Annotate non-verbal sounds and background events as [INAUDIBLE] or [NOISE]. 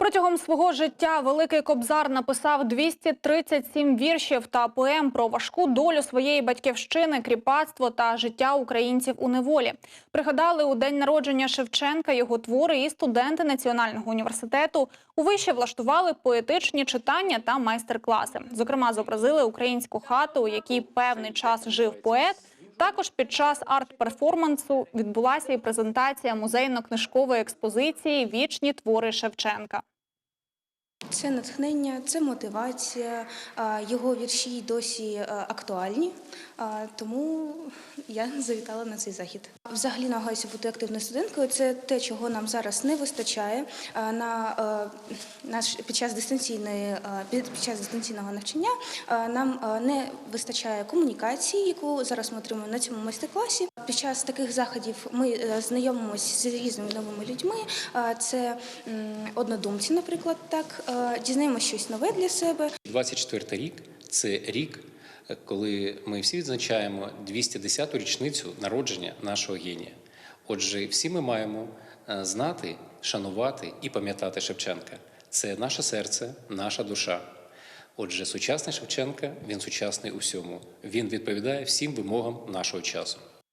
Протягом свого життя Великий Кобзар написав 237 віршів та поем про важку долю своєї батьківщини, кріпацтво та життя українців у неволі. Пригадали у день народження Шевченка його твори і студенти Національного університету. У виші влаштували поетичні читання та майстер-класи. Зокрема, зобразили українську хату, у якій певний час жив поет. Також під час арт-перформансу відбулася і презентація музейно-книжкової експозиції Вічні твори Шевченка. Це натхнення, це мотивація. Його вірші досі е, актуальні, тому я [LAUGHS] завітала на цей захід. Взагалі намагаюся бути активною студенткою. Це те, чого нам зараз не вистачає на е, наш під час дистанційної е, під час дистанційного навчання. Нам не вистачає комунікації, яку зараз ми отримуємо на цьому майстер-класі. Під час таких заходів ми знайомимося з різними новими людьми. Це однодумці, наприклад, так дізнаємося щось нове для себе. 24 рік це рік, коли ми всі відзначаємо 210-ту річницю народження нашого генія. Отже, всі ми маємо е, знати, шанувати і пам'ятати Шевченка. Це наше серце, наша душа. Отже, сучасний Шевченка він сучасний у всьому. Він відповідає всім вимогам нашого часу.